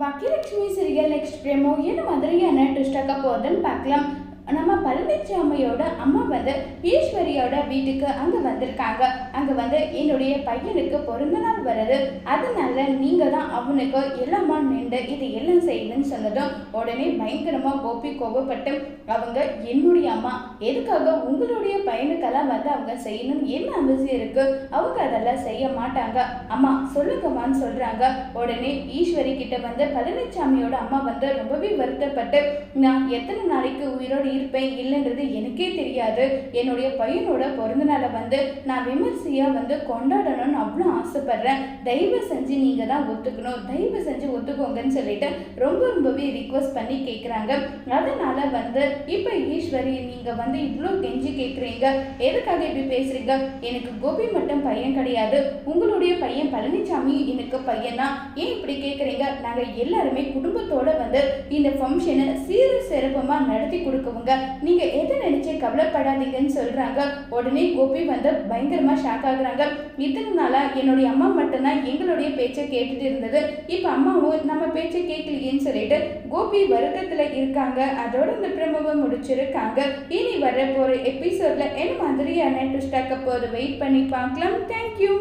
Baakiyalakshmi serial next பிரேமோ என்ன மாதிரியான ட்விஸ்டாக்க போகுதுன்னு பார்க்கலாம். நம்ம பழனிச்சாமியோட அம்மா வந்து ஈஸ்வரியோட வீட்டுக்கு அங்கே வந்திருக்காங்க. அங்கே வந்து என்னுடைய பையனுக்கு பிறந்த நாள் வருது. அதனால நீங்கள் தான் அவனுக்கு எல்லாமா நின்று இது எல்லாம் செய்யணும் சொன்னதும் உடனே பயங்கரமாக கோபி கோபப்பட்டு அவங்க என்னுடைய அம்மா. எதுக்காக உங்களுடைய பையனுக்கெல்லாம் வந்து அவங்க செய்யணும்னு என்ன அவசியம் இருக்கு? அவங்க அதெல்லாம் செய்ய மாட்டாங்க. அம்மா சொல்லுங்கம்மான்னு சொல்றாங்க. உடனே ஈஸ்வரி கிட்ட வந்து பழனிசாமியோட அம்மா வந்து ரொம்பவே வருத்தப்பட்டு நான் எத்தனை நாளைக்கு உயிரோடு இருப்பேன்? இல்லைன்றது எனக்கே தெரியாது. என்னுடைய பையனோட பிறந்தநாளை வந்து நான் விமர்சையாக வந்து கொண்டாடணும்னு அவ்வளோ ஆசைப்படுறேன். தயவு செஞ்சு நீங்க தான் ஒத்துக்கணும். தயவு செஞ்சு ஒத்துக்கோங்கன்னு சொல்லிட்டு ரொம்ப ரொம்பவே ரிக்வஸ்ட் பண்ணி கேட்குறாங்க அதனால வந்து இப்போ ஈஸ்வரி நீங்க வந்து இவ்வளோ கெஞ்சி கேட்குறீங்க எதுக்காக இப்படி பேசுறீங்க? எனக்கு கோபி மட்டும் பையன் கிடையாது. உங்களுடைய பையன் பழனிசாமி எனக்கு பையனா? ஏன் இப்படி கேட்குறீங்க நாங்கள் எல்லாருமே குடும்பத்தோட வந்து இந்த ஃபங்க்ஷனை சீர சிறப்பமாக நடத்தி கொடுக்கவங்க. நீங்கள் எதை நினச்சி கவலைப்படாதீங்கன்னு சொல்கிறாங்க உடனே கோபி வந்து பயங்கரமாக ஷாக் ஆகுறாங்க. இத்தனை என்னுடைய அம்மா மட்டும்தான் எங்களுடைய பேச்சை கேட்டுட்டு இருந்தது. இப்போ அம்மாவும் நம்ம பேச்சை கேட்கலையேன்னு சொல்லிட்டு கோபி வருத்தத்தில் இருக்காங்க. அதோட இந்த பிரமவை முடிச்சிருக்காங்க. இனி வர போகிற எபிசோடில் என்ன மாதிரியான ட்விஸ்டாக்க போது வெயிட் பண்ணி பார்க்கலாம். தேங்க்யூ